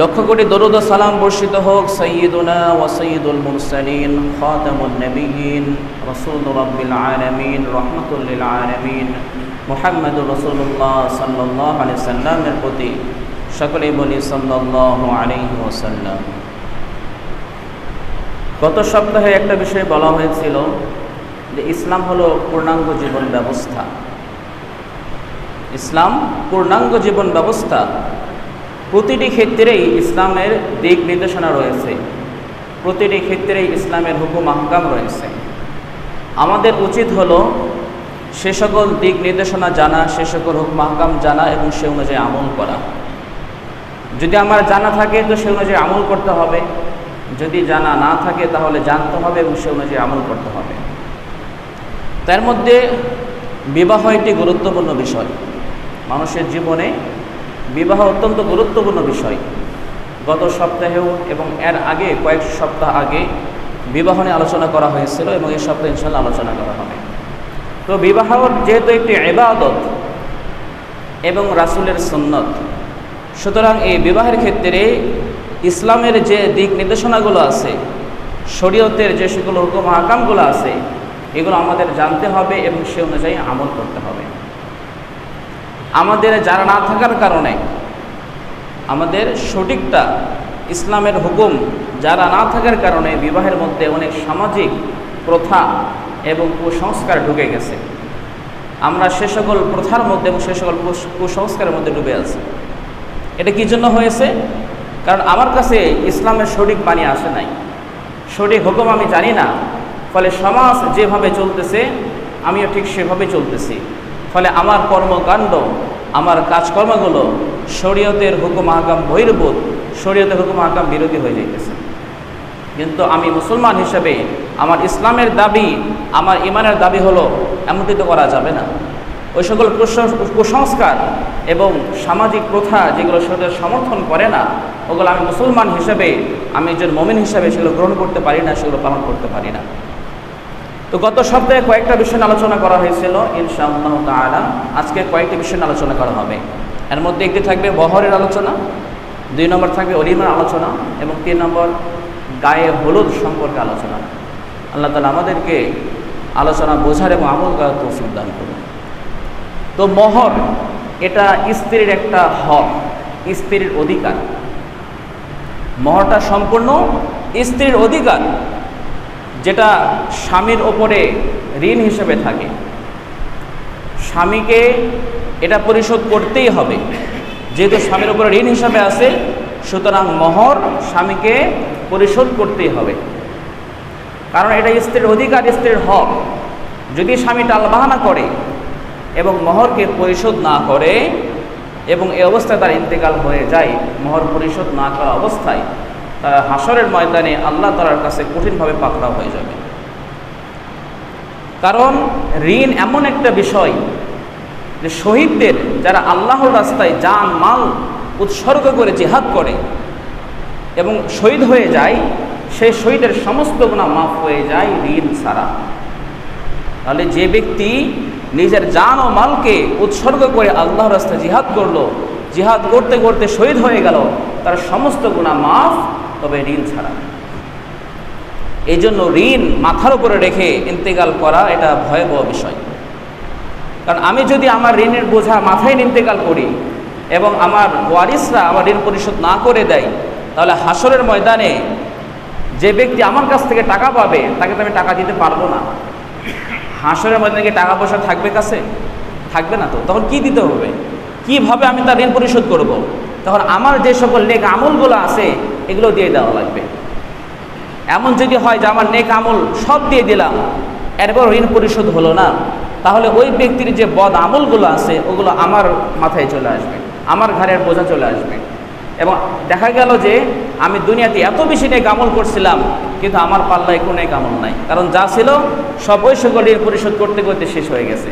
লক্ষ কোটি দরুদ সালাম বর্ষিত হোক সৈয়দুনা ও সৈয়দুল মুরসালিন, খাতামুন নবীন রসুল রব্বিল আলমিন রহমতুল্লিল আলমিন। মুহাম্মদুর রসুল্লাহ সাল্লাহ আলি সাল্লামের প্রতি সকলেই বলি সাল্লাহ আলাইহি ওসাল্লাম গত সপ্তাহে একটা বিষয় বলা হয়েছিল যে ইসলাম হলো পূর্ণাঙ্গ জীবন ব্যবস্থা। ইসলাম পূর্ণাঙ্গ জীবন ব্যবস্থা প্রতিটি ক্ষেত্রেই ইসলামের দিক নির্দেশনা রয়েছে। প্রতিটি ক্ষেত্রেই ইসলামের হুকুম, আহকাম রয়েছে। আমাদের উচিত হলো সে সকল দিক নির্দেশনা জানা, সে সকল হুকুম, আহকাম জানা এবং সে অনুযায়ী আমল করা। যদি আমার জানা থাকে, তো সে অনুযায়ী আমল করতে হবে। যদি জানা না থাকে, তাহলে জানতে হবে এবং সে অনুযায়ী আমল করতে হবে। তার মধ্যে বিবাহ একটি গুরুত্বপূর্ণ বিষয়। মানুষের জীবনে বিবাহ অত্যন্ত গুরুত্বপূর্ণ বিষয়। গত সপ্তাহেও এবং এর আগে কয়েক সপ্তাহ আগে বিবাহ নিয়ে আলোচনা করা হয়েছিল এবং এই সপ্তাহে ইনশাল্লাহ আলোচনা করা হবে। তো বিবাহ যেহেতু একটি এবাদত এবং রাসুলের সুন্নত, সুতরাং এই বিবাহের ক্ষেত্রে ইসলামের যে দিক নির্দেশনাগুলো আছে, শরীয়তের যে সেগুলো হুকুম আকামগুলো আছে, এগুলো আমাদের জানতে হবে এবং সে অনুযায়ী আমল করতে হবে। আমাদের যারা না থাকার কারণে, আমাদের সঠিকটা ইসলামের হুকুম যারা না থাকার কারণে বিবাহের মধ্যে অনেক সামাজিক প্রথা এবং কুসংস্কার ঢুকে গেছে। আমরা সে সকল প্রথার মধ্যে এবং সে সকল কুসংস্কারের মধ্যে ডুবে আছি। এটা কী জন্য হয়েছে? কারণ আমার কাছে ইসলামের সঠিক বাণী আসে নাই। সঠিক হুকুম আমি জানি না। ফলে সমাজ যেভাবে চলতেছে, আমিও ঠিক সেভাবে চলতেছি। ফলে আমার কর্মকাণ্ড, আমার কাজকর্মগুলো শরীয়তের হুকুম আহকাম বহির্ভূত, শরীয়তের হুকুম আহকাম বিরোধী হয়ে যাইতেছে। কিন্তু আমি মুসলমান হিসেবে আমার ইসলামের দাবি, আমার ইমানের দাবি হলো এমনটি তো করা যাবে না। ওই সকল কুসংস্কার এবং সামাজিক প্রথা যেগুলো শরীরের সমর্থন করে না, ওগুলো আমি মুসলমান হিসেবে, আমি একজন মমিন হিসেবে সেগুলো গ্রহণ করতে পারি না, সেগুলো পালন করতে পারি না। তো গত সপ্তাহে কয়েকটা বিষয় আলোচনা করা হয়েছিল, ইনশাআল্লাহ তালা আজকে কয়েকটি বিষয় আলোচনা করা হবে। এর মধ্যে একটি থাকবে বহরের আলোচনা, দুই নম্বর থাকবে অলিমার আলোচনা এবং তিন নম্বর গায়ে হলুদ সম্পর্কে আলোচনা। আল্লাহ তালা আমাদেরকে আলোচনা বোঝার এবং আমল করার তৌফিক দান করুন। তো মহর, এটা স্ত্রীর একটা হক, স্ত্রীর অধিকার। মহরটা সম্পূর্ণ স্ত্রীর অধিকার। যেটা স্বামীর ওপরে ঋণ হিসেবে থাকে। স্বামীকে এটা পরিশোধ করতেই হবে। যেহেতু স্বামীর ওপরে ঋণ হিসাবে আছে, সুতরাং মহর স্বামীকে পরিশোধ করতেই হবে। কারণ এটা স্ত্রীর অধিকার, স্ত্রীর হক। যদি স্বামী টালবাহানা করে এবং মহরকে পরিশোধ না করে এবং এই অবস্থায় তার ইন্তেকাল হয়ে যায়, মহর পরিশোধ না করা অবস্থায় হাসরের ময়দানে আল্লাহ তালার কাছে কঠিনভাবে পাকড়া হয়ে যাবে। কারণ ঋণ এমন একটা বিষয় যে শহীদদের যারা আল্লাহর রাস্তায় যান, মাল উৎসর্গ করে জেহাদ করে এবং শহীদ হয়ে যায়, সেই শহীদের সমস্ত গুণা মাফ হয়ে যায় ঋণ ছাড়া। তাহলে যে ব্যক্তি নিজের জান ও মালকে উৎসর্গ করে আল্লাহ রাস্তায় জিহাদ করল, জিহাদ করতে করতে শহীদ হয়ে গেল, তার সমস্ত গুণা মাফ তবে ঋণ ছাড়া। এই জন্য ঋণ মাথার উপরে রেখে ইন্তেকাল করা এটা ভয়াবহ বিষয়। কারণ আমি যদি আমার ঋণের বোঝা মাথায় ইন্তেকাল করি এবং আমার ওয়ারিসরা আমার ঋণ পরিশোধ না করে দেয়, তাহলে হাসরের ময়দানে যে ব্যক্তি আমার কাছ থেকে টাকা পাবে, তাকে তো আমি টাকা দিতে পারব না। হাসরের ময়দানে কি টাকা পয়সা থাকবে কাছে? থাকবে না তো। তখন কি দিতে হবে? কীভাবে আমি তার ঋণ পরিশোধ করব। তখন আমার যে সকল নেক আমলগুলো আছে, এগুলো দিয়ে দেওয়া লাগবে। এমন যদি হয় যে আমার নেক আমল সব দিয়ে দিলাম, এরপর ঋণ পরিশোধ হলো না, তাহলে ওই ব্যক্তির যে বদ আমলগুলো আছে, ওগুলো আমার মাথায় চলে আসবে, আমার ঘরের বোঝা চলে আসবে। এবং দেখা গেল যে আমি দুনিয়াতে এত বেশি নেক আমল করছিলাম, কিন্তু আমার পাল্লায় কোনো নেক আমল নাই। কারণ যা ছিল, সব ওই সকল ঋণ পরিশোধ করতে করতে শেষ হয়ে গেছে।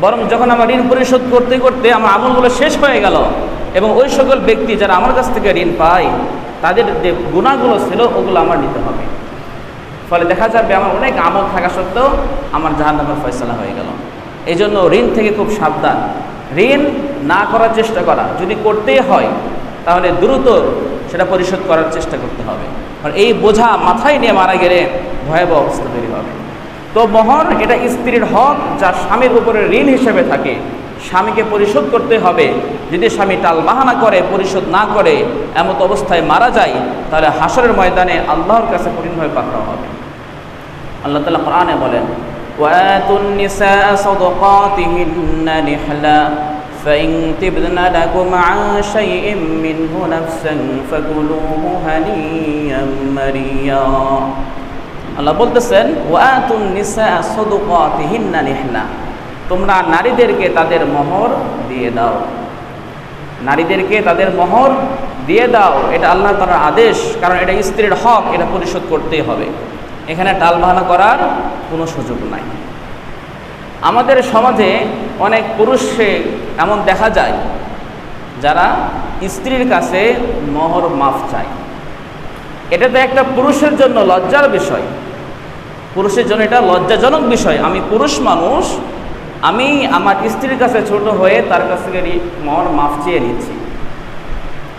বরং যখন আমার ঋণ পরিশোধ করতে করতে আমার আমলগুলো শেষ হয়ে গেল এবং ওই সকল ব্যক্তি যারা আমার কাছ থেকে ঋণ পায়, তাদের যে গুণাগুলো ছিল, ওগুলো আমার নিতে হবে। ফলে দেখা যাবে আমার অনেক আমল থাকা সত্ত্বেও আমার জাহান নামের ফয়সলা হয়ে গেল। এই জন্য ঋণ থেকে খুব সাবধান। ঋণ না করার চেষ্টা করা। যদি করতেই হয়, তাহলে দ্রুত সেটা পরিশোধ করার চেষ্টা করতে হবে। কারণ এই বোঝা মাথায় নিয়ে মারা গেলে ভয়াবহ অবস্থা তৈরি হবে। তো মহর এটা স্ত্রীর হক যা স্বামীর উপরে ঋণ হিসেবে থাকে স্বামীকে পরিশোধ করতে হবে যদি স্বামী টাল বাহানা করে পরিশোধ না করে এমত অবস্থায় মারা যায় তাহলে হাসরের ময়দানে আল্লাহর কাছে কঠিনভাবে পাকড়াও হবে আল্লাহ তালা কোরআনে বলেন وآتوا النساء صدقاتهن نحلا فإن تبدن لكم عن شيء منه نفسا فكلوه هنيئا مريا আল্লাহ বলতেছেন, ওয়াতুন নিসা সদুকাতিহিন্না নিহলা তোমরা নারীদেরকে তাদের মোহর দিয়ে দাও। নারীদেরকে তাদের মোহর দিয়ে দাও, এটা আল্লাহ তালার আদেশ, কারণ এটা স্ত্রীর হক, এটা পরিশোধ করতেই হবে। এখানে টালবাহানা করার কোনো সুযোগ নাই। আমাদের সমাজে অনেক পুরুষে এমন দেখা যায়, যারা স্ত্রীর কাছে মোহর মাফ চায়। এটা তো একটা পুরুষের জন্য লজ্জার বিষয়। পুরুষের জন্য এটা লজ্জাজনক বিষয়। আমি পুরুষ মানুষ, আমি আমার স্ত্রীর কাছে ছোট হয়ে তার কাছ থেকে মর, মাফ চেয়ে নিচ্ছি।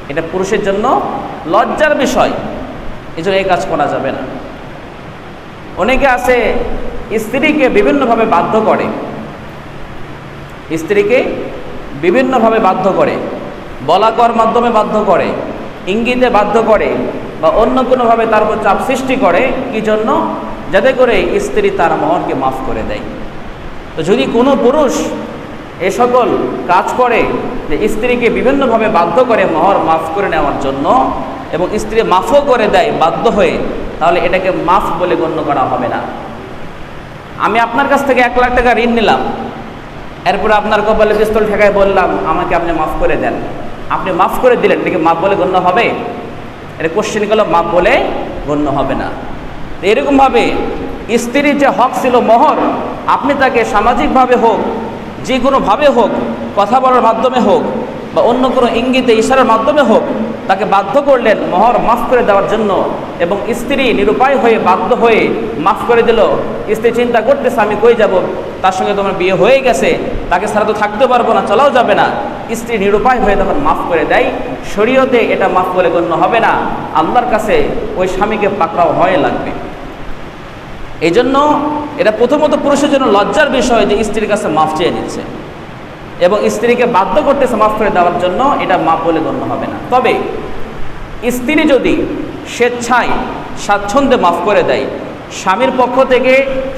এটা পুরুষের জন্য লজ্জার বিষয়। এই জন্য এই কাজ করা যাবে না। অনেকে আছে, স্ত্রীকে বিভিন্নভাবে বাধ্য করে। স্ত্রীকে বিভিন্নভাবে বাধ্য করে। বলাকর মাধ্যমে বাধ্য করে, ইঙ্গিতে বাধ্য করে, বা অন্য কোনোভাবে তার উপর চাপ সৃষ্টি করে, কি জন্য? যাতে করে স্ত্রী তার মহরকে মাফ করে দেয়। তো যদি কোনো পুরুষ এ সকল কাজ করে যে স্ত্রীকে বিভিন্নভাবে বাধ্য করে মহর মাফ করে নেওয়ার জন্য এবং স্ত্রী মাফও করে দেয় বাধ্য হয়ে, তাহলে এটাকে মাফ বলে গণ্য করা হবে না। আমি আপনার কাছ থেকে এক লাখ টাকা ঋণ নিলাম। এরপরে আপনার কপালে পিস্তল ঠেকায় বললাম, আমাকে আপনি মাফ করে দেন। আপনি মাফ করে দিলেন, এটাকে মাফ বলে গণ্য হবে? এটা কোশ্চেন গেল মাফ বলে গণ্য হবে না। এরকমভাবে স্ত্রীর যে হক ছিল মহর, আপনি তাকে সামাজিকভাবে হোক যে কোনোভাবে হোক, কথা বলার মাধ্যমে হোক, বা অন্য কোনো ইঙ্গিতে, ইশারার মাধ্যমে হোক, তাকে বাধ্য করলেন মহর মাফ করে দেওয়ার জন্য এবং স্ত্রী নিরুপায় হয়ে বাধ্য হয়ে মাফ করে দিল। স্ত্রী চিন্তা করতেছে, আমি কই যাব? তার সঙ্গে তোমার বিয়ে হয়ে গেছে, তাকে ছাড়া তো থাকতে পারব না, চলাও যাবে না। স্ত্রী নিরুপায় হয়ে তখন মাফ করে দেয়। শরীয়তে এটা মাফ বলে গণ্য হবে না। আল্লাহর কাছে ওই স্বামীকে পাকড়াও হয়ে লাগবে। এই জন্য এটা প্রথমত পুরুষের জন্য লজ্জার বিষয় যে স্ত্রীর কাছে মাফ চেয়ে নিচ্ছে। এবং স্ত্রীকে বাধ্য করতেছে মাফ করে দেওয়ার জন্য এটা মাফ বলে গণ্য হবে না। তবে স্ত্রী যদি স্বেচ্ছায় স্বাচ্ছন্দ্যে মাফ করে দেয় স্বামীর পক্ষ থেকে,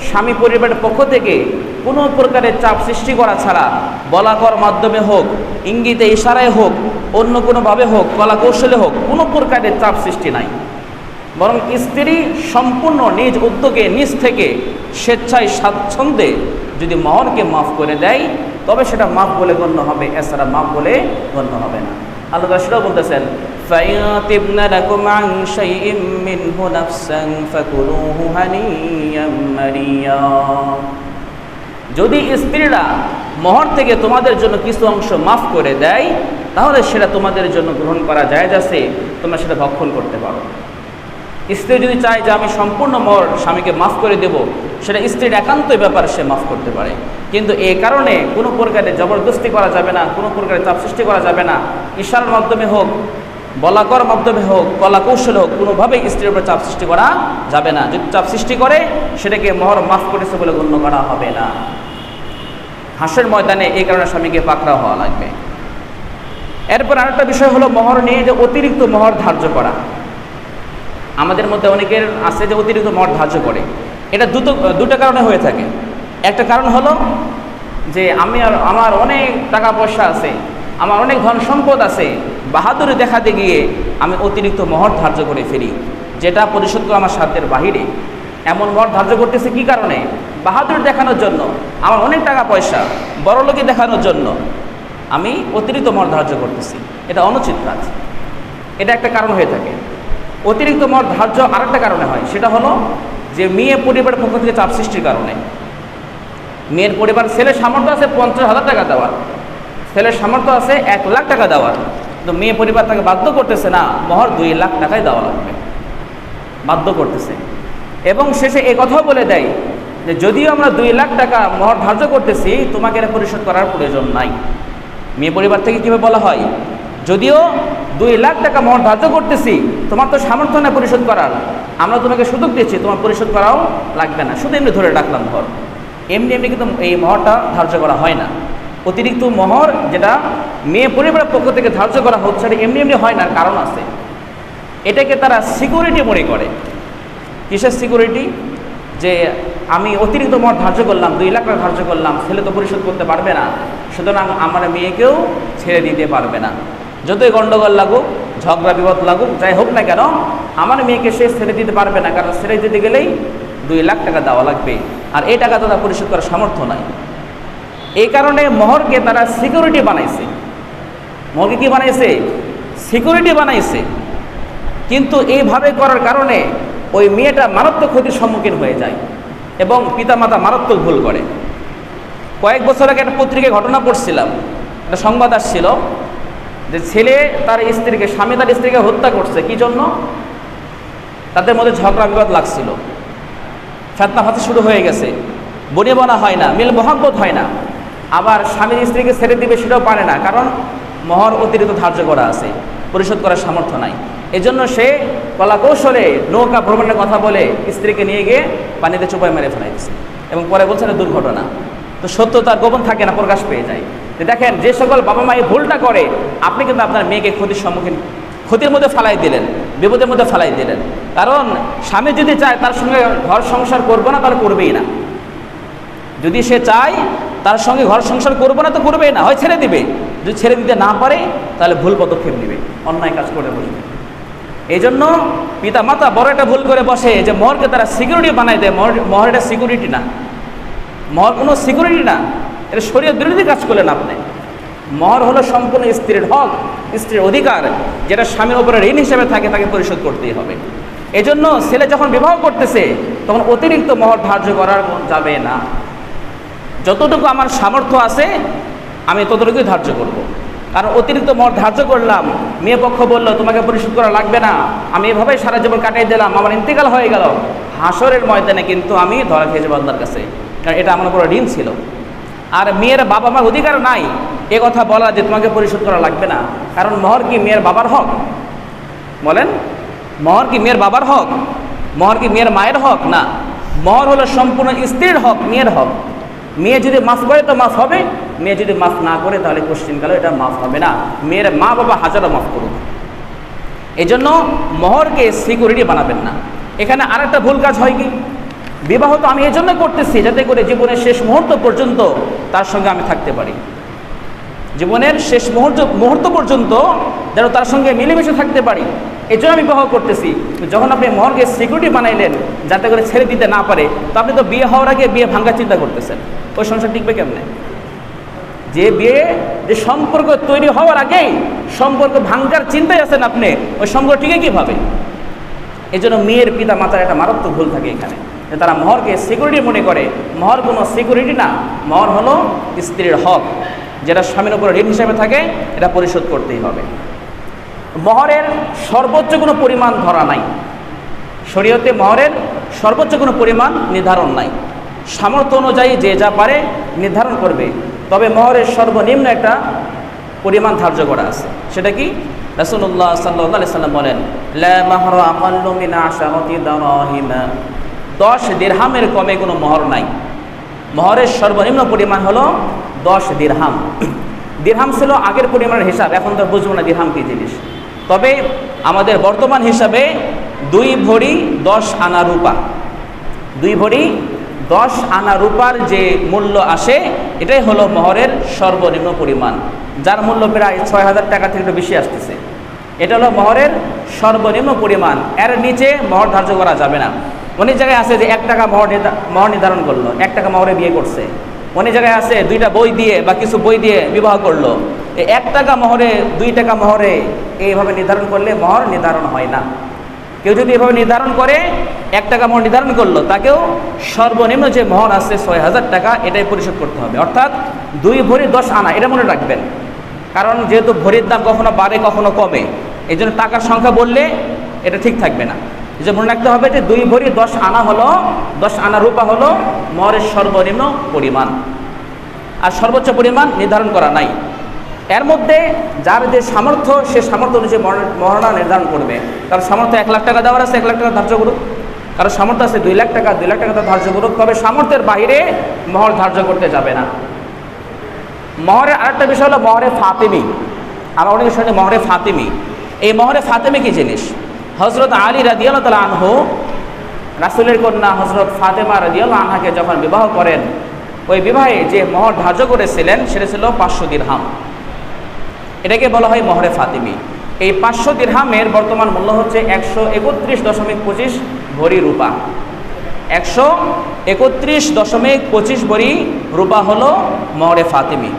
স্বামী পরিবারের পক্ষ থেকে কোনো প্রকারের চাপ সৃষ্টি করা ছাড়া বলাকর মাধ্যমে হোক, ইঙ্গিতে ইশারায় হোক, অন্য কোনোভাবে হোক, কলা কৌশলে হোক, কোনো প্রকারের চাপ সৃষ্টি নাই। বরং স্ত্রী সম্পূর্ণ নিজ উদ্যোগে, নিজ থেকে স্বেচ্ছায় স্বাচ্ছন্দ্যে যদি মহরকে মাফ করে দেয়, তবে সেটা মাফ বলে গণ্য হবে, এছাড়া মাফ বলে গণ্য হবে না। আল্লাহ সেটাও বলতেছেন فَيَطِبْنَ لَكُمْ عَنْ شَيْءٍ مِّنْهُ نَفْسًا فَكُلُوهُ هَنِيًّا مَرِيًّا যদি স্ত্রীরা মহর থেকে তোমাদের জন্য কিছু অংশ মাফ করে দেয় তাহলে সেটা তোমাদের জন্য গ্রহণ করা যায় যাচ্ছে তোমরা সেটা ভক্ষণ করতে পারো স্ত্রী যদি চায় যে আমি সম্পূর্ণ মর স্বামীকে মাফ করে দেব সেটা স্ত্রীর একান্তই ব্যাপার সে মাফ করতে পারে কিন্তু এই কারণে কোনো প্রকারে জবরদস্তি করা যাবে না, কোনো প্রকারে চাপ সৃষ্টি করা যাবে না। ইশারার মাধ্যমে হোক, বলাকর মাধ্যমে হোক কলা কৌশলে হোক, কোনোভাবেই স্ত্রীর উপরে চাপ সৃষ্টি করা যাবে না। যদি চাপ সৃষ্টি করে, সেটাকে মহর মাফ করেছে বলে গণ্য করা হবে না। হাঁসের ময়দানে এই কারণে স্বামীকে পাকড়া হওয়া লাগবে। এরপর আরেকটা বিষয় হলো মহর নিয়ে যে অতিরিক্ত মহর ধার্য করা। আমাদের মধ্যে অনেকের আছে যে অতিরিক্ত মহর ধার্য করে। এটা দুটো দুটো কারণে হয়ে থাকে। একটা কারণ হলো যে আমি আর আমার অনেক টাকা পয়সা আছে, আমার অনেক ধন সম্পদ আছে, বাহাদুরি দেখাতে গিয়ে আমি অতিরিক্ত মহর ধার্য করে ফেলি, যেটা পরিশোধ করা আমার সাধ্যের বাহিরে। এমন মহর ধার্য করতেছে কি কারণে? বাহাদুরি দেখানোর জন্য, আমার অনেক টাকা পয়সা বড়লোকে দেখানোর জন্য আমি অতিরিক্ত মহর ধার্য করতেছি। এটা অনুচিত কাজ। এটা একটা কারণ হয়ে থাকে। অতিরিক্ত মত ধার্য আরেকটা কারণে হয়, সেটা হলো যে মেয়ে পরিবারের পক্ষ থেকে চাপ সৃষ্টির কারণে। মেয়ের পরিবার, ছেলের সামর্থ্য আছে পঞ্চাশ হাজার টাকা দেওয়ার। ছেলের সামর্থ্য আছে এক লাখ টাকা দেওয়ার। কিন্তু মেয়ে পরিবার তাকে বাধ্য করতেছে না, মহর দুই লাখ টাকায় দেওয়া লাগবে। বাধ্য করতেছে। এবং শেষে এ কথাও বলে দেয় যে, যদিও আমরা দুই লাখ টাকা মহর ধার্য করতেছি, তোমাকে এটা পরিশোধ করার প্রয়োজন নাই। মেয়ে পরিবার থেকে কীভাবে বলা হয়? যদিও দুই লাখ টাকা মহর ধার্য করতেছি, তোমার তো সামর্থ্য না পরিশোধ করার। আমরা তোমাকে সুযোগ দিচ্ছি তোমার পরিশোধ করাও লাগবে না। শুধু এমনি ধরে রাখলাম ধর এমনি এমনি কিন্তু এই মহরটা ধার্য করা হয় না। অতিরিক্ত মহর যেটা মেয়ে পরিবারের পক্ষ থেকে ধার্য করা হচ্ছে, সেটা এমনি এমনি হয় না, কারণ আছে। এটাকে তারা সিকিউরিটি মনে করে। কিসের সিকিউরিটি যে আমি অতিরিক্ত মত ধার্য করলাম, দুই লাখ টাকা ধার্য করলাম, ছেলে তো পরিশোধ করতে পারবে না। সুতরাং আমার মেয়েকেও ছেড়ে দিতে পারবে না। যতই গণ্ডগোল লাগুক, ঝগড়া বিপদ লাগুক, যাই হোক না কেন, আমার মেয়েকে সে ছেড়ে দিতে পারবে না। কারণ ছেড়ে দিতে গেলেই দুই লাখ টাকা দেওয়া লাগবে। আর এই টাকা তারা পরিশোধ করার সামর্থ্য নাই। এই কারণে মহরকে তারা সিকিউরিটি বানাইছে। মহরকে কি বানাইছে? সিকিউরিটি বানাইছে। কিন্তু এইভাবে করার কারণে ওই মেয়েটা মারাত্মক ক্ষতির সম্মুখীন হয়ে যায় এবং পিতামাতা মারাত্মক ভুল করে। কয়েক বছর আগে একটা পত্রিকায় ঘটনা পড়ছিলাম। একটা সংবাদ আসছিল যে ছেলে তার স্ত্রীকে, স্বামী তার স্ত্রীকে হত্যা করছে। কি জন্য? তাদের মধ্যে ঝগড়া বিবাদ লাগছিল। ফেতনা ফাতে শুরু হয়ে গেছে। বনে বনা হয় না, মিল মহব্বত হয় না। আবার স্বামীর স্ত্রীকে ছেড়ে দিবে সেটাও পারে না, কারণ মহর অতিরিক্ত ধার্য করা আছে, পরিশোধ করার সামর্থ্য নাই। এজন্য সে কলা কৌশলে নৌকা ভ্রমণের কথা বলে স্ত্রীকে নিয়ে গিয়ে পানিতে চোপায় মেরে ফেলাই দিচ্ছে এবং পরে বলছে না দুর্ঘটনা। তো সত্য তার গোপন থাকে না, প্রকাশ পেয়ে যায়। দেখেন, যে সকল বাবা মা এই ভুলটা করে, আপনি কিন্তু আপনার মেয়েকে ক্ষতির সম্মুখীন ক্ষতির মধ্যে ফালাই দিলেন, বিপদের মধ্যে ফালাই দিলেন। কারণ স্বামী যদি চায়, তার সঙ্গে ঘর সংসার করব না, তাহলে করবেই না। যদি সে চায়, তার সঙ্গে ঘর সংসার করব না, তো করবেই না। হয় ছেড়ে দিবে। যদি ছেড়ে দিতে না পারে, তাহলে ভুল পদক্ষেপ নেবে। অন্যায় কাজ করে বসবে। এই জন্য পিতা মাতা বড় একটা ভুল করে বসে, যে মহরকে তারা সিকিউরিটি বানাই দেয়। মহর মহর এটা সিকিউরিটি না। মহর কোনো সিকিউরিটি না। এটা শরীর বিরোধী কাজ করলেন আপনি। মহর হলো সম্পূর্ণ স্ত্রীর হক, স্ত্রীর অধিকার, যেটা স্বামীর উপরে ঋণ হিসেবে থাকে, তাকে পরিশোধ করতেই হবে। এজন্য ছেলে যখন বিবাহ করতেছে, তখন অতিরিক্ত মহর ধার্য করার যাবে না। যতটুকু আমার সামর্থ্য আছে, আমি ততটুকুই ধার্য করব। কারণ অতিরিক্ত মত ধার্য করলাম, মেয়ে পক্ষ বলল, তোমাকে পরিশোধ করা লাগবে না। আমি এভাবেই সারা জীবন কাটিয়ে দিলাম, আমার ইন্তেকাল হয়ে গেল। হাসরের ময়দানে কিন্তু আমি ধরা খেয়ে যাব আল্লাহর কাছে, কারণ এটা আমার উপর ঋণ ছিল। আর মেয়ের বাবা মার অধিকার নাই। এ কথা বলা যে তোমাকে পরিশোধ করা লাগবে না। কারণ মহর কি মেয়ের বাবার হক? বলেন, মহর কি মেয়ের বাবার হক? মহর কি মেয়ের মায়ের হক? না। মহর হলো সম্পূর্ণ স্ত্রীর হক, মেয়ের হক। মেয়ে যদি মাফ করে তো মাফ হবে। মেয়ে যদি মাফ না করে তাহলে কোশ্চিনকালে এটা মাফ হবে না। মেয়ের মা বাবা হাজারো মাফ করুক। এই জন্য মহরকে সিকিউরিটি বানাবেন না। এখানে আরেকটা ভুল কাজ হয় কি? বিবাহ তো আমি এই জন্য করতেছি যাতে করে জীবনের শেষ মুহূর্ত পর্যন্ত তার সঙ্গে আমি থাকতে পারি। জীবনের শেষ মুহূর্ত মুহূর্ত পর্যন্ত যেন তার সঙ্গে মিলেমিশে থাকতে পারি। এই জন্য আমি বিবাহ করতেছি। যখন আপনি মহরকে সিকিউরিটি বানাইলেন, যাতে করে ছেড়ে দিতে না পারে, তো আপনি তো বিয়ে হওয়ার আগে বিয়ে ভাঙ্গার চিন্তা করতেছেন। ওই সংসার টিকবে কেমনে? যে বিয়ে, যে সম্পর্ক তৈরি হওয়ার আগেই সম্পর্ক ভাঙ্গার চিন্তায় আছেন আপনি, ওই সম্পর্ক টিকে কীভাবে? এই জন্য মেয়ের পিতা মাতার একটা মারাত্মক ভুল থাকে এখানে। তারা মহরকে সিকিউরিটি মনে করে। মহর কোনো সিকিউরিটি না, মহর হলো স্ত্রীর হক। যেটা স্বামীর উপর ঋণ হিসেবে থাকে, এটা পরিশোধ করতেই হবে। মহরের সর্বোচ্চ কোনো পরিমাণ ধরা নাই। শরীয়তে মহরের সর্বোচ্চ কোনো পরিমাণ নির্ধারণ নাই। সামর্থ্য অনুযায়ী যে যা পারে নির্ধারণ করবে। তবে মহরের সর্বনিম্ন একটা পরিমাণ ধার্য করা আছে। সেটা কি? রাসুল্লাহ সাল্লাহ সাল্লাম বলেন দশ দিরহামের কমে কোনো মহর নাই। মহরের সর্বনিম্ন পরিমাণ হলো দশ দিরহাম। দিরহাম ছিল আগের পরিমাণের হিসাব, এখন তো বুঝব না দিরহাম কী জিনিস। তবে আমাদের বর্তমান হিসাবে দুই ভরি দশ আনা রূপা। দুই ভরি দশ আনা রূপার যে মূল্য আসে, এটাই হলো মহরের সর্বনিম্ন পরিমাণ, যার মূল্য প্রায় ছয় হাজার টাকা থেকে একটু বেশি আসতেছে। এটা হলো মহরের সর্বনিম্ন পরিমাণ। এর নিচে মহর ধার্য করা যাবে না। অনেক জায়গায় আছে যে এক টাকা মহর মহর নির্ধারণ করল, এক টাকা মহরে বিয়ে করছে। অনেক জায়গায় আছে দুইটা বই দিয়ে বা কিছু বই দিয়ে বিবাহ করল। এক টাকা মহরে, দুই টাকা মহরে এইভাবে নির্ধারণ করলে মহর নির্ধারণ হয় না। কেউ যদি এভাবে নির্ধারণ করে, এক টাকা মহর নির্ধারণ করল, তাকেও সর্বনিম্ন যে মহর আছে ছয় হাজার টাকা, এটাই পরিশোধ করতে হবে। অর্থাৎ দুই ভরি দশ আনা, এটা মনে রাখবেন। কারণ যেহেতু ভরির দাম কখনো বাড়ে, কখনো কমে। এই টাকার সংখ্যা বললে এটা ঠিক থাকবে না। জন্য মনে রাখতে হবে যে দুই ভরি দশ আনা হলো, দশ আনা রূপা হলো মহরের সর্বনিম্ন পরিমাণ। আর সর্বোচ্চ পরিমাণ নির্ধারণ করা নাই। এর মধ্যে যার যে সামর্থ্য, সে সামর্থ্য অনুযায়ী মহরণা নির্ধারণ করবে। কারণ সামর্থ্য এক লাখ টাকা দেওয়ার আছে, এক লাখ টাকা ধার্য করুক। কারণ সামর্থ্য আছে দুই লাখ টাকা, দুই লাখ টাকা ধার্য করুক। তবে সামর্থ্যের বাইরে মহর ধার্য করতে যাবে না। মহরের আরেকটা বিষয় হলো মহরে ফাতেমি। আমরা অনেক শুনি মহরে ফাতেমি। এই মহরে ফাতেমি কি জিনিস? হজরত আলী রাদিয়াল তালা আনহু, রাসুলের কন্যা হজরত ফাতেমা রাদিয়াল আনহাকে যখন বিবাহ করেন, ওই বিবাহে যে মহর ধার্য করেছিলেন সেটা ছিল পাঁচশো দিরহাম। এটাকে বলা হয় মহরে ফাতিমি। এই পাঁচশো দিরহামের বর্তমান মূল্য হচ্ছে একশো একত্রিশ দশমিক পঁচিশ ভরি রূপা। একশো একত্রিশ দশমিক পঁচিশ ভরি রূপা হলো মহরে ফাতিমি।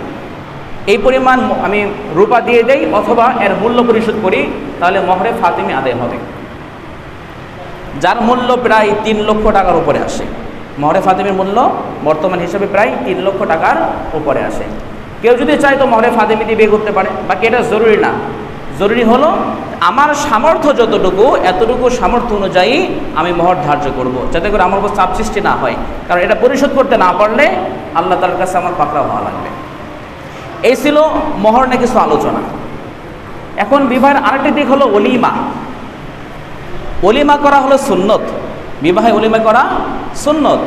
এই পরিমাণ আমি রূপা দিয়ে দেই অথবা এর মূল্য পরিশোধ করি, তাহলে মহরে ফাতিমি আদায় হবে। যার মূল্য প্রায় তিন লক্ষ টাকার উপরে আসে। মহরে ফাতিমের মূল্য বর্তমান হিসাবে প্রায় তিন লক্ষ টাকার উপরে আসে। কেউ যদি চায় তো মহরে ফাতিমি দিয়ে বিয়ে করতে পারে, বাকি এটা জরুরি না। জরুরি হলো, আমার সামর্থ্য যতটুকু, এতটুকু সামর্থ্য অনুযায়ী আমি মহর ধার্য করব। যাতে করে আমার উপর চাপ সৃষ্টি না হয়। কারণ এটা পরিশোধ করতে না পারলে আল্লাহ তার কাছে আমার পাকড়াও হওয়া লাগবে। এই ছিল মহর নিয়ে কিছু আলোচনা। এখন বিবাহের আরেকটি দিক হলো অলিমা অলিমা করা হলো সুন্নত। বিবাহে অলিমা করা সুন্নত।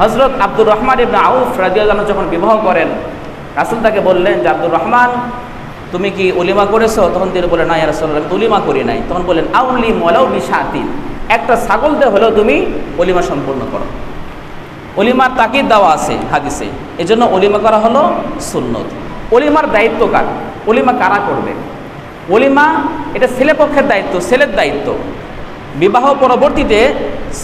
হজরত আব্দুর রহমান ইবনা আউফ রাজিয়াল যখন বিবাহ করেন, রাসুল তাকে বললেন যে, আব্দুর রহমান, তুমি কি অলিমা করেছ? তখন তিনি বলে না রাসুল আমি অলিমা করি নাই। তখন বললেন আউলি মলাও বিশাতিন। একটা ছাগল দিয়ে হলেও তুমি অলিমা সম্পূর্ণ করো। অলিমার তাকিদ দেওয়া আছে হাদিসে। এই জন্য অলিমা করা হলো সুন্নত। অলিমার দায়িত্ব কার? অলিমা কারা করবে? অলিমা এটা ছেলেপক্ষের দায়িত্ব, ছেলের দায়িত্ব। বিবাহ পরবর্তীতে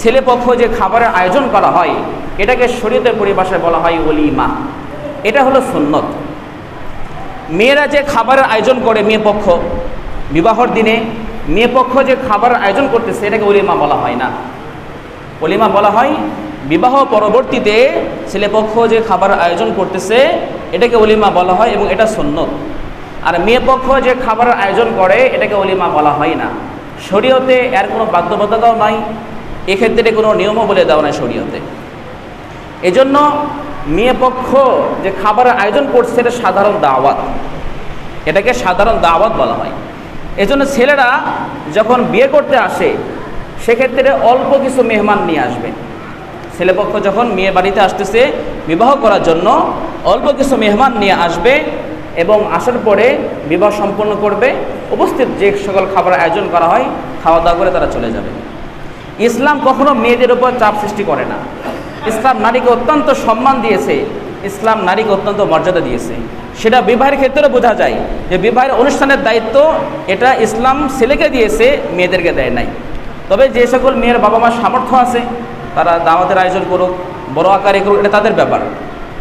ছেলেপক্ষ যে খাবারের আয়োজন করা হয়, এটাকে শরীয়তের পরিভাষায় বলা হয় অলিমা এটা হলো সুন্নত। মেয়েরা যে খাবারের আয়োজন করে মেয়ে পক্ষ, বিবাহর দিনে মেয়ে পক্ষ যে খাবারের আয়োজন করতেছে, এটাকে অলিমা বলা হয় না। অলিমা বলা হয়, বিবাহ পরবর্তীতে ছেলেপক্ষ যে খাবার আয়োজন করতেছে এটাকে অলিমা বলা হয় এবং এটা সুন্নত। আর মেয়ে পক্ষ যে খাবারের আয়োজন করে, এটাকে অলিমা বলা হয় না। শরীয়তে এর কোনো বাধ্যবাধকতাও নাই। এক্ষেত্রে কোনো নিয়মও বলে দেওয়া নাই শরীয়তে। এজন্য মেয়ে পক্ষ যে খাবারের আয়োজন করছে, এটা সাধারণ দাওয়াত। এটাকে সাধারণ দাওয়াত বলা হয়। এজন্য ছেলেরা যখন বিয়ে করতে আসে, সেক্ষেত্রে অল্প কিছু মেহমান নিয়ে আসবে। ছেলেপক্ষ যখন মেয়ে বাড়িতে আসতেছে, বিবাহ করার জন্য অল্প কিছু মেহমান নিয়ে আসবে এবং আসার পরে বিবাহ সম্পন্ন করবে। উপস্থিত যে সকল খাবার আয়োজন করা হয় খাওয়া দাওয়া করে তারা চলে যাবে। ইসলাম কখনো মেয়েদের উপর চাপ সৃষ্টি করে না। ইসলাম নারীকে অত্যন্ত সম্মান দিয়েছে। ইসলাম নারীকে অত্যন্ত মর্যাদা দিয়েছে। সেটা বিবাহের ক্ষেত্রেও বোঝা যায় যে বিবাহের অনুষ্ঠানের দায়িত্ব এটা ইসলাম ছেলেকে দিয়েছে, মেয়েদেরকে দেয় নাই। তবে যে সকল মেয়ের বাবা মার সামর্থ্য আছে তারা দাওয়াতের আয়োজন করুক, বড় আকারে করুক, এটা তাদের ব্যাপার।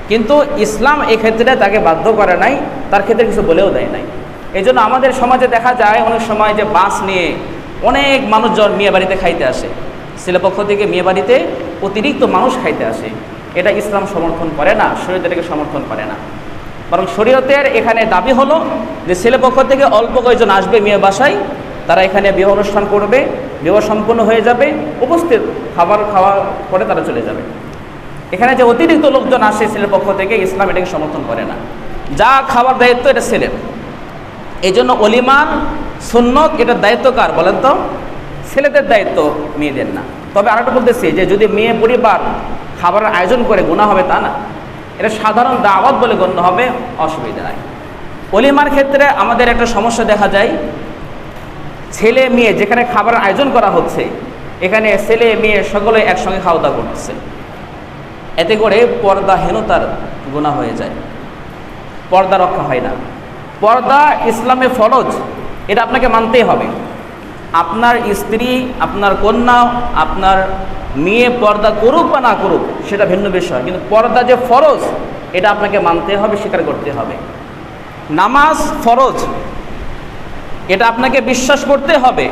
কিন্তু ইসলাম এক্ষেত্রে তাকে বাধ্য করে নাই, তার ক্ষেত্রে কিছু বলেও দেয় নাই। এই জন্য আমাদের সমাজে দেখা যায় অনেক সময় যে বাস নিয়ে অনেক মানুষজন মেয়ে বাড়িতে খাইতে আসে। ছেলেপক্ষ থেকে মেয়ে বাড়িতে অতিরিক্ত মানুষ খাইতে আসে। এটা ইসলাম সমর্থন করে না এটাকে সমর্থন করে না। বরং শরীয়তের এখানে দাবি হলো যে ছেলেপক্ষ থেকে অল্প কয়েকজন আসবে মেয়ে বাসায় তারা এখানে বিবাহ অনুষ্ঠান করবে, বিবাহ সম্পন্ন হয়ে যাবে, উপস্থিত খাবার খাওয়ার পরে তারা চলে যাবে। এখানে যে অতিরিক্ত লোকজন আসে ছেলের পক্ষ থেকে, ইসলাম এটাকে সমর্থন করে না। যা খাবার দায়িত্ব এটা ছেলের। এই জন্য অলিমার সুন্নত এটার দায়িত্ব কার বলেন তো? ছেলেদের দায়িত্ব মেয়েদের না। তবে আরেকটা বলতেছি যে যদি মেয়ে পরিবার খাবারের আয়োজন করে গুণা হবে তা না। এটা সাধারণ দাওয়াত বলে গণ্য হবে, অসুবিধা নাই। অলিমার ক্ষেত্রে আমাদের একটা সমস্যা দেখা যায় ছেলে মেয়ে যেখানে খাবার আয়োজন করা হচ্ছে, এখানে ছেলে মেয়ে সকলে একসঙ্গে খাওয়া দাওয়া করতেছে। এতে করে পর্দাহীনতার গুণা হয়ে যায়। পর্দা রক্ষা হয় না। পর্দা ইসলামে ফরজ, এটা আপনাকে মানতেই হবে। আপনার স্ত্রী, আপনার কন্যা, আপনার মেয়ে পর্দা করুক বা না করুক, সেটা ভিন্ন বিষয়। কিন্তু পর্দা যে ফরজ, এটা আপনাকে মানতে হবে, স্বীকার করতে হবে। নামাজ ফরজ এটা আপনাকে বিশ্বাস করতে হবে।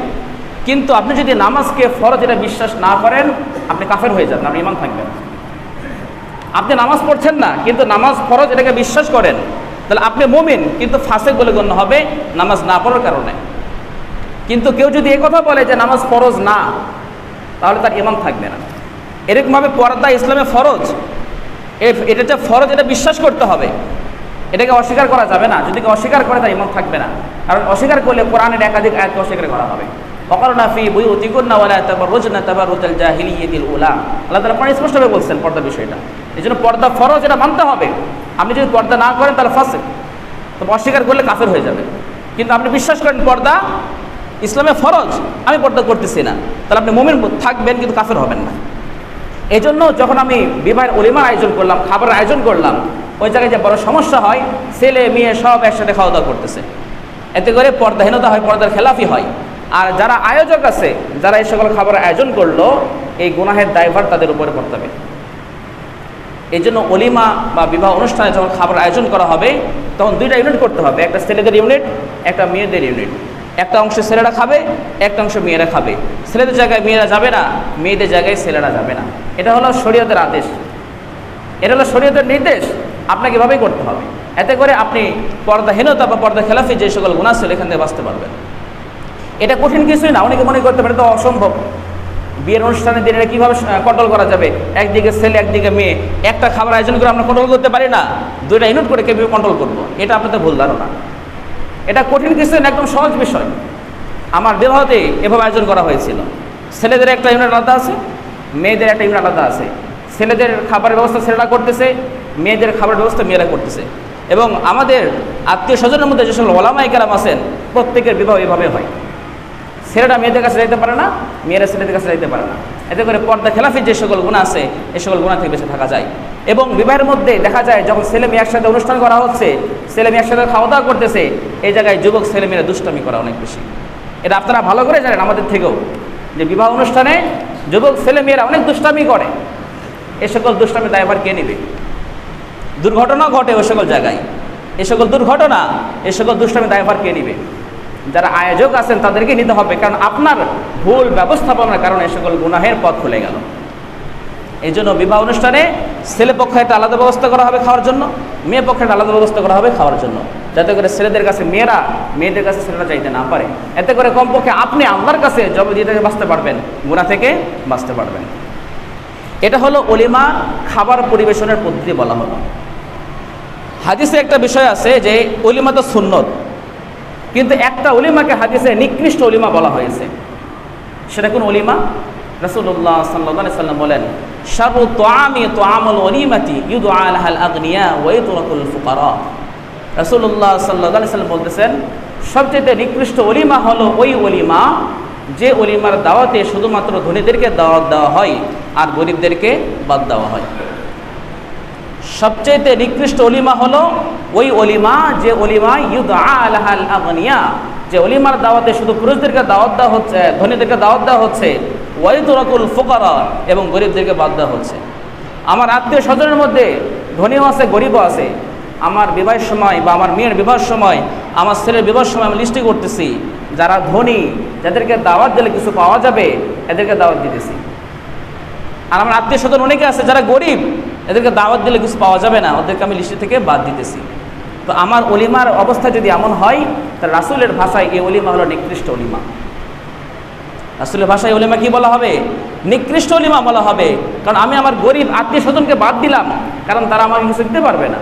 কিন্তু আপনি যদি নামাজকে ফরজ এটা বিশ্বাস না করেন, আপনি কাফের হয়ে যান, আপনি ইমান থাকবেন। আপনি নামাজ পড়ছেন না, কিন্তু নামাজ ফরজ এটাকে বিশ্বাস করেন, তাহলে আপনি মমিন, কিন্তু ফাঁসে বলে গণ্য হবে নামাজ না পড়ার কারণে। কিন্তু কেউ যদি কথা বলে যে নামাজ ফরজ না, তাহলে তার ইমান থাকবে না। এরকমভাবে পর্দা ইসলামে ফরজ। এটা যে ফরজ এটা বিশ্বাস করতে হবে। এটাকে অস্বীকার করা যাবে না। যদি অস্বীকার করে, তার ইমান থাকবে না। কারণ অস্বীকার করলে কোরআনের একাধিক আয়াতকে অস্বীকার করা হবে। অকারণা ফি বই অতিকুন্না ওয়ালা তারপর রোজনা তারপর রোজাল জাহিলিয়াতিল উলা। আল্লাহ তালা কোরআন স্পষ্টভাবে বলছেন পর্দা বিষয়টা। এই জন্য পর্দা ফরজ, এটা মানতে হবে। আপনি যদি পর্দা না করেন, তাহলে ফাঁসে তো অস্বীকার করলে কাফের হয়ে যাবে। কিন্তু আপনি বিশ্বাস করেন পর্দা ইসলামে ফরজ, আমি পর্দা করতেছি না। তাহলে আপনি মোমেন থাকবেন, কিন্তু কাফের হবেন না। এই জন্য যখন আমি বিবাহের অলিমার আয়োজন করলাম, খাবারের আয়োজন করলাম ওই জায়গায় যে বড় সমস্যা হয়, ছেলে, মেয়ে সব একসাথে খাওয়া দাওয়া করতেছে। এতে করে পর্দাহীনতা হয়, পর্দার খেলাফি হয়। আর যারা আয়োজক আছে, যারা এই সকল খাবারের আয়োজন করল, এই গুনাহের দায়ভার তাদের উপরে পড়তে এই জন্য অলিমা বা বিবাহ অনুষ্ঠানে যখন খাবার আয়োজন করা হবে, তখন দুইটা ইউনিট করতে হবে। একটা ছেলেদের ইউনিট একটা মেয়েদের ইউনিট একটা অংশ ছেলেরা খাবে, একটা অংশ মেয়েরা খাবে। ছেলেদের জায়গায় মেয়েরা যাবে না, মেয়েদের জায়গায় ছেলেরা যাবে না। এটা হলো শরীয়তের আদেশ। এটা হলো শরীয়তের নির্দেশ। আপনাকে এভাবেই করতে হবে। এতে করে আপনি পর্দাহীনতা বা পর্দা খেলাফি যে সকল গুণা ছিল এখান থেকে বাঁচতে পারবেন। এটা কঠিন কিছুই না। অনেকে মনে করতে পারে তো অসম্ভব। বিয়ের অনুষ্ঠানের দিনে কীভাবে কন্ট্রোল করা যাবে? একদিকে ছেলে, একদিকে মেয়ে। একটা খাবার আয়োজন করে আমরা কন্ট্রোল করতে পারি না। দুইটা ইউনিট করে কীভাবে কন্ট্রোল করব? এটা আপনাদের ভুল ধারণা। এটা কঠিন কিছু না, একদম সহজ বিষয়। আমার বিবাহতে এভাবে আয়োজন করা হয়েছিল। ছেলেদের একটা ইউনিট আলাদা আছে, মেয়েদের একটা ইউনিট আলাদা আছে। ছেলেদের খাবারের ব্যবস্থা ছেলেরা করতেছে, মেয়েদের খাবার ব্যবস্থা মেয়েরা করতেছে। এবং আমাদের আত্মীয় স্বজনের মধ্যে যে সকল ওলামাই কেরাম আছেন, প্রত্যেকের বিবাহ এভাবে হয়। ছেলেরা মেয়েদের কাছে যাইতে পারে না, মেয়েরা ছেলেদের কাছে যাইতে পারে না। এতে করে পর্দা খেলাফি যে সকল গুণা আছে এই সকল গুণা থেকে বেঁচে থাকা যায়। এবং বিবাহের মধ্যে দেখা যায়, যখন ছেলে মেয়ে একসাথে অনুষ্ঠান করা হচ্ছে, ছেলে মেয়ে একসাথে খাওয়া দাওয়া করতেছে, এই জায়গায় যুবক ছেলে মেয়েরা দুষ্টামি করা অনেক বেশি। এটা আপনারা ভালো করে জানেন আমাদের থেকেও, যে বিবাহ অনুষ্ঠানে যুবক ছেলে মেয়েরা অনেক দুষ্টামি করে। এ সকল দুষ্টামি দায়ভার কে নেবে? দুর্ঘটনা ঘটে ওই সকল জায়গায়। এ সকল দুর্ঘটনা, এ সকল দুষ্টামি দায়ভার কে নিবে? যারা আয়োজক আছেন তাদেরকে নিতে হবে, কারণ আপনার ভুল ব্যবস্থাপনার কারণে এ সকল গুনাহের পথ খুলে গেল। এই জন্য বিবাহ অনুষ্ঠানে ছেলে পক্ষে একটা আলাদা ব্যবস্থা করা হবে খাওয়ার জন্য, মেয়ে পক্ষে একটা আলাদা ব্যবস্থা করা হবে খাওয়ার জন্য। যাতে করে ছেলেদের কাছে, মেয়েরা, মেয়েদের কাছে ছেলেরা চাইতে না পারে। এতে করে কমপক্ষে আপনি আল্লাহর কাছে জবাব দিয়ে বাঁচতে পারবেন গুণা থেকে বাঁচতে পারবেন। এটা হলো অলিমা খাবার পরিবেশনের পদ্ধতি বলা হলো। হাদিসে একটা বিষয় আছে যে অলিমা তো সুন্নত, কিন্তু একটা অলিমাকে হাদিসে নিকৃষ্ট অলিমা বলা হয়েছে। সেটা কোন অলিমা রসুল্লাহ সাল্লাহ সাল্লাম বলেন শারু তোয়ামি তোয়ামল অলিমাতি ইউদ আলহাল আগনিয়া ওয়েতুল ফুকারা। রসুল্লাহ সাল্লাহ সাল্লাম বলতেছেন, সবচেয়ে নিকৃষ্ট অলিমা হলো ওই অলিমা যে অলিমার দাওয়াতে শুধুমাত্র ধনীদেরকে দাওয়াত দেওয়া হয়। আর গরিবদেরকে বাদ দেওয়া হয়। সবচেয়ে নিকৃষ্ট অলিমা হলো ওই অলিমা, যে অলিমা ইউদ আলহাল আগনিয়া, যে অলিমার দাওয়াতে শুধু পুরুষদেরকে দাওয়াত দেওয়া হচ্ছে ধনীদেরকে দাওয়াত দেওয়া হচ্ছে ওয়াইতুরাকুল ফোকারা, এবং গরিবদেরকে বাদ দেওয়া হচ্ছে। আমার আত্মীয় স্বজনের মধ্যে ধনীও আছে, গরিবও আছে। আমার বিবাহের সময় বা আমার মেয়ের বিবাহের সময়, আমার ছেলের বিবাহের সময় আমি লিস্টি করতেছি। যারা ধনী, যাদেরকে দাওয়াত দিলে কিছু পাওয়া যাবে, এদেরকে দাওয়াত দিতেছি। আর আমার আত্মীয় স্বজন অনেকে আছে যারা গরিব, এদেরকে দাওয়াত দিলে কিছু পাওয়া যাবে না, ওদেরকে আমি লিস্টি থেকে বাদ দিতেছি। তো আমার অলিমার অবস্থা যদি এমন হয় তাহলে রাসুলের ভাষায় এই অলিমা হলো নিকৃষ্ট অলিমা রাসুলের ভাষায় অলিমা কি বলা হবে? নিকৃষ্ট অলিমা বলা হবে। কারণ আমি আমার গরিব আত্মীয় স্বজনকে বাদ দিলাম, কারণ তারা আমাকে কিছু দিতে পারবে না।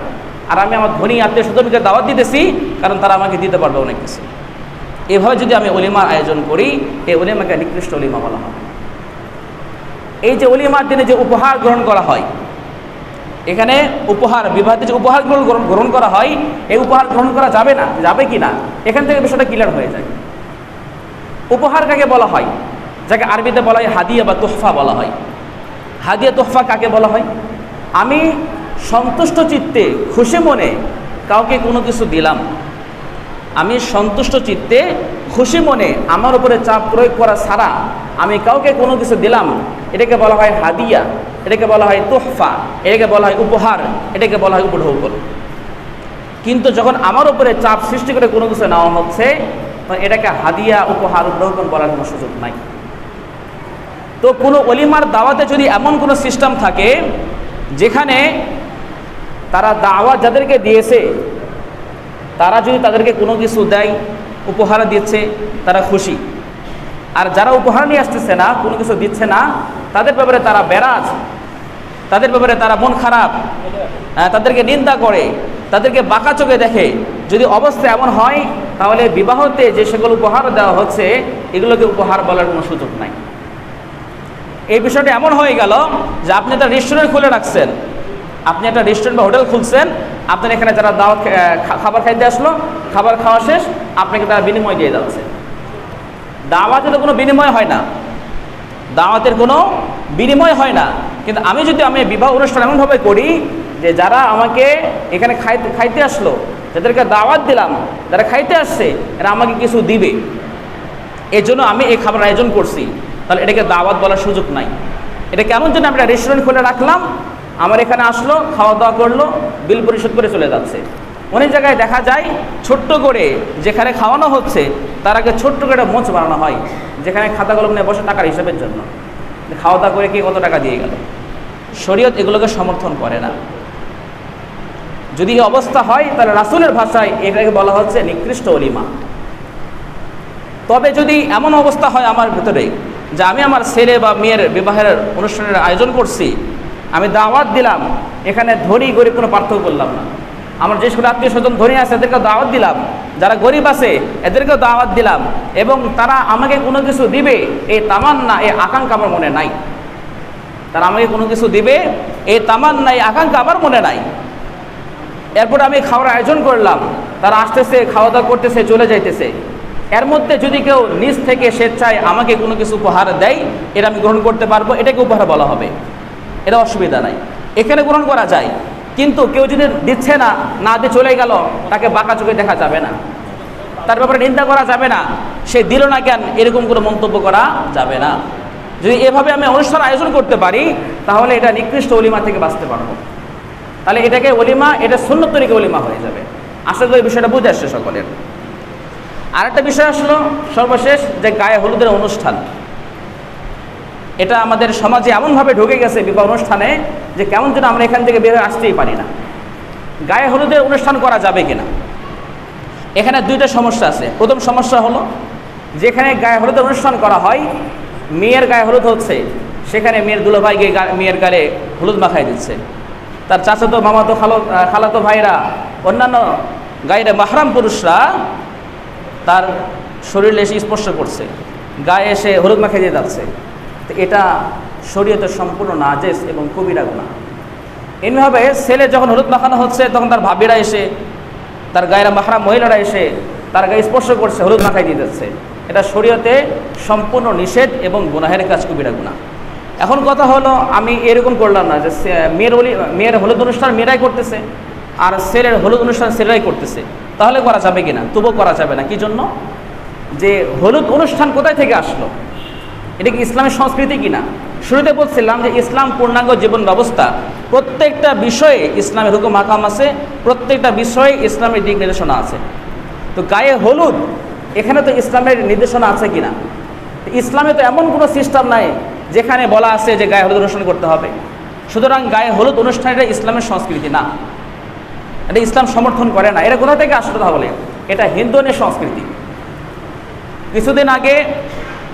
আর আমি আমার ধনী আত্মীয় স্বজনকে দাওয়াত দিতেছি, কারণ তারা আমাকে দিতে পারবে অনেক কিছু। এভাবে যদি আমি অলিমার আয়োজন করি, এই অলিমাকে নিকৃষ্ট অলিমা বলা হবে। এই যে অলিমার দিনে যে উপহার গ্রহণ করা হয়, এখানে উপহার বিবাহিত যে উপহার গ্রহণ করা হয়, এই উপহার গ্রহণ করা যাবে না, যাবে কি না? এখান থেকে বিষয়টা ক্লিয়ার হয়ে যায়। উপহার কাকে বলা হয়? যাকে আরবিতে বলা হয় হাদিয়া বা তোহফা বলা হয়। হাদিয়া, তোহফা কাকে বলা হয়? আমি সন্তুষ্ট চিত্তে, খুশি মনে কাউকে কোনো কিছু দিলাম। আমি সন্তুষ্ট চিত্তে, খুশি মনে আমার উপরে চাপ প্রয়োগ করা ছাড়া আমি কাউকে কোনো কিছু দিলাম এটাকে বলা হয় হাদিয়া, এটাকে বলা হয় তোহফা, এটাকে বলা হয় উপহার, এটাকে বলা হয় উপঢৌকন। কিন্তু যখন আমার উপরে চাপ সৃষ্টি করে কোনো কিছু নেওয়া হচ্ছে তখন এটাকে হাদিয়া, উপহার, উপঢৌকন বলার কোনো সুযোগ নাই। তো কোনো অলিমার দাওয়াতে যদি এমন কোনো সিস্টেম থাকে, যেখানে তারা দাওয়াত যাদেরকে দিয়েছে, তারা যদি তাদেরকে কোনো কিছু দেয়, উপহার দিচ্ছে, তারা খুশি। আর যারা উপহার নিয়ে আসতেছে না, কোনো কিছু দিচ্ছে না, তাদের ব্যাপারে তারা বেরাজ, তাদের ব্যাপারে তারা মন খারাপ তাদেরকে নিন্দা করে, তাদেরকে বাঁকা চোখে দেখে। যদি অবস্থা এমন হয়, তাহলে বিবাহতে যে সেগুলো উপহার দেওয়া হচ্ছে, এগুলোকে উপহার বলার কোনো সুযোগ নাই। এই বিষয়টা এমন হয়ে গেল যে আপনি একটা রেস্টুরেন্ট খুলে রাখছেন, আপনি একটা রেস্টুরেন্ট বা হোটেল খুলছেন, আপনার এখানে যারা খা- খাবার খাইতে আসলো, খাবার খাওয়া শেষ, আপনাকে তারা বিনিময় দিয়ে যাচ্ছে। দাওয়াতে তো কোনো বিনিময় হয় না। দাওয়াতের কোনো বিনিময় হয় না। কিন্তু আমি যদি আমি বিবাহ অনুষ্ঠান এমনভাবে করি যে যারা আমাকে এখানে খাইতে খাইতে আসলো, যাদেরকে দাওয়াত দিলাম, যারা খাইতে আসছে, এরা আমাকে কিছু দিবে। এর জন্য আমি এই খাবার আয়োজন করছি। তাহলে এটাকে দাওয়াত বলার সুযোগ নাই। এটা কেমন জন্য আমরা রেস্টুরেন্ট খুলে রাখলাম, আমার এখানে আসলো খাওয়া দাওয়া করল বিল পরিশোধ করে চলে যাচ্ছে। অনেক জায়গায় দেখা যায় ছোট্ট করে যেখানে খাওয়ানো হচ্ছে, তার আগে ছোট্ট করে একটা মোচ বানানো হয়, যেখানে খাতা কলম নিয়ে বসে টাকার হিসাবের জন্য। খাওয়া দাওয়া করে কে কত টাকা দিয়ে গেল? শরীয়ত এগুলোকে সমর্থন করে না। যদি এই অবস্থা হয়, তাহলে রাসুলের ভাষায় এটাকে বলা হচ্ছে নিকৃষ্ট অলিমা তবে যদি এমন অবস্থা হয় আমার ভেতরে, যে আমি আমার ছেলে বা মেয়ের বিবাহের অনুষ্ঠানের আয়োজন করছি, আমি দাওয়াত দিলাম, এখানে ধনী গরিব কোনো পার্থক্য করলাম না। আমার যে সকল আত্মীয় স্বজন ধনী আছে এদেরকে দাওয়াত দিলাম। যারা গরিব আছে, এদেরকেও দাওয়াত দিলাম। এবং তারা আমাকে কোনো কিছু দিবে, এই তামান্না, এই আকাঙ্ক্ষা আমার মনে নাই। তারা আমাকে কোনো কিছু দিবে, এই তামান্না, এই আকাঙ্ক্ষা আমার মনে নাই। এরপর আমি খাওয়ার আয়োজন করলাম। তারা আসতেছে খাওয়া দাওয়া করতেছে, চলে যাইতেছে। এর মধ্যে যদি কেউ নিজ থেকে স্বেচ্ছায় আমাকে কোনো কিছু উপহার দেয়, এটা আমি গ্রহণ করতে পারব। এটাকে উপহার বলা হবে। এটা অসুবিধা নাই। এখানে গ্রহণ করা যায়। কিন্তু কেউ যদি দিচ্ছে না না দিয়ে চলে গেল, তাকে বাঁকা চোখে দেখা যাবে না। তার ব্যাপারে নিন্দা করা যাবে না। সে দিল না কেন, এরকম কোনো মন্তব্য করা যাবে না। যদি এভাবে আমি অনুষ্ঠান আয়োজন করতে পারি, তাহলে এটা নিকৃষ্ট অলিমা থেকে বাঁচতে পারব। তাহলে এটাকে অলিমা এটা সুন্নত তরিকে অলিমা হয়ে যাবে। আশা করি বিষয়টা বুঝে আসছে সকলের। আরেকটা বিষয় আসলো, সর্বশেষ যে গায়ে হলুদের অনুষ্ঠান। এটা আমাদের সমাজে এমনভাবে ঢুকে গেছে বিবাহ অনুষ্ঠানে যে কেমন যেন আমরা এখান থেকে বের হয়ে আসতেই পারি না। গায়ে হলুদের অনুষ্ঠান করা যাবে কিনা? এখানে দুইটা সমস্যা আছে। প্রথম সমস্যা হলো, যেখানে গায়ে হলুদের অনুষ্ঠান করা হয়, মেয়ের গায়ে হলুদ হচ্ছে, সেখানে মেয়ের দুলোভাই গিয়ে মেয়ের গালে হলুদ মাখাই দিচ্ছে। তার চাচাতো, মামাতো, খালো, খালাতো ভাইরা অন্যান্য গায়ের মাহরাম পুরুষরা তার শরীরে এসে স্পর্শ করছে। গায়ে এসে হলুদ মাখিয়ে দিয়ে যাচ্ছে। তো এটা শরীয়তে সম্পূর্ণ নাজেস এবং কবিরা গুণা এমনিভাবে ছেলে যখন হলুদ মাখানো হচ্ছে, তখন তার ভাবিরা এসে, তার গায়ের মাহরাম মহিলারা এসে, তার গায়ে স্পর্শ করছে, হলুদ মাখাই দিয়ে যাচ্ছে এটা শরীয়তে সম্পূর্ণ নিষেধ এবং গুনাহের কাজ কবিরা গুণা এখন কথা হলো, আমি এরকম করলাম না যে মেয়ের হলি মেয়ের হলুদ অনুষ্ঠান মেয়েরাই করতেছে, আর ছেলের হলুদ অনুষ্ঠান ছেলেরাই করতেছে। তাহলে করা যাবে কি না তবুও করা যাবে না। কি জন্য? যে হলুদ অনুষ্ঠান কোথায় থেকে আসলো? এটা কি ইসলামের সংস্কৃতি কিনা? শুরুতে বলছিলাম যে ইসলাম পূর্ণাঙ্গ জীবন ব্যবস্থা। প্রত্যেকটা বিষয়ে ইসলামের হুকুম মাকাম আছে, প্রত্যেকটা বিষয়ে ইসলামের দিক নির্দেশনা আছে। তো গায়ে হলুদ, এখানে তো ইসলামের নির্দেশনা আছে কিনা? ইসলামে তো এমন কোনো সিস্টেম নাই যেখানে বলা আছে যে গায়ে হলুদ অনুষ্ঠান করতে হবে। সুতরাং গায়ে হলুদ অনুষ্ঠান এটা ইসলামের সংস্কৃতি না। এটা ইসলাম সমর্থন করে না। এটা কোথা থেকে আসলে তাহলে এটা হিন্দুনের সংস্কৃতি। কিছুদিন আগে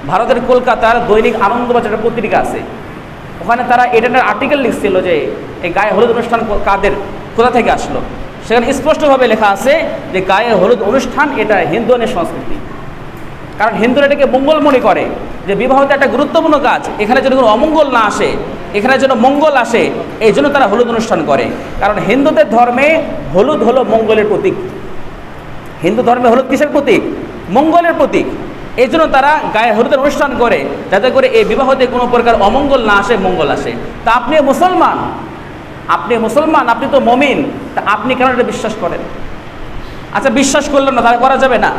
ভারতের কলকাতার দৈনিক আনন্দবাজার একটা পত্রিকা আছে। ওখানে তারা এটা আর্টিকেল লিখছিল যে, এই গায়ে হলুদ অনুষ্ঠান কাদের, কোথা থেকে আসলো? সেখানে স্পষ্টভাবে লেখা আছে যে, গায়ে হলুদ অনুষ্ঠান এটা হিন্দুনের সংস্কৃতি। কারণ হিন্দুরা এটাকে মঙ্গল মনে করে, যে বিবাহ তো একটা গুরুত্বপূর্ণ কাজ, এখানে যেন কোনো অমঙ্গল না আসে, এখানে যেন মঙ্গল আসে, এই জন্য তারা হলুদ অনুষ্ঠান করে। কারণ হিন্দুদের ধর্মে হলুদ হলো মঙ্গলের প্রতীক। হিন্দু ধর্মে হলুদ কিসের প্রতীক? মঙ্গলের প্রতীক। এই জন্য তারা গায়ে হলুদের অনুষ্ঠান করে, যাতে করে এই বিবাহতে কোনো প্রকার অমঙ্গল না আসে, মঙ্গল আসে। তা আপনি মুসলমান? আপনি মুসলমান? আপনি তো মমিন। তা আপনি কেন এটা বিশ্বাস করেন? আচ্ছা বিশ্বাস করলেন না, তাহলে করা যাবে না।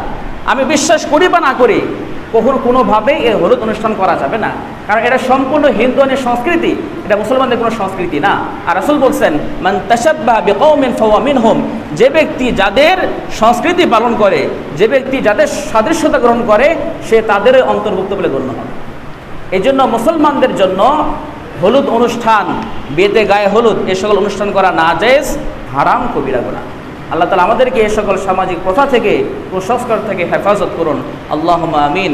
আমি বিশ্বাস করি বা না করি, কখনো কোনোভাবেই এই হলুদ অনুষ্ঠান করা যাবে না। কারণ এটা সম্পূর্ণ হিন্দুয়ানের সংস্কৃতি। এটা মুসলমানদের কোনো সংস্কৃতি না। আর রাসূল বলছেন, মান তাশাব্বাহা বিকওমিন ফাহুয়া মিনহুম যে ব্যক্তি যাদের সংস্কৃতি পালন করে, যে ব্যক্তি যাদের সাদৃশ্যতা গ্রহণ করে, সে তাদের অন্তর্ভুক্ত বলে গণ্য হবে। এই জন্য মুসলমানদের জন্য হলুদ অনুষ্ঠান, বিয়েতে গায়ে হলুদ, এ সকল অনুষ্ঠান করা না জায়েজ হারাম, কবিরা গোনা আল্লাহ তালা আমাদেরকে এ সকল সামাজিক প্রথা থেকে, কুসংস্কার থেকে হেফাজত করুন। আল্লাহ আমিন।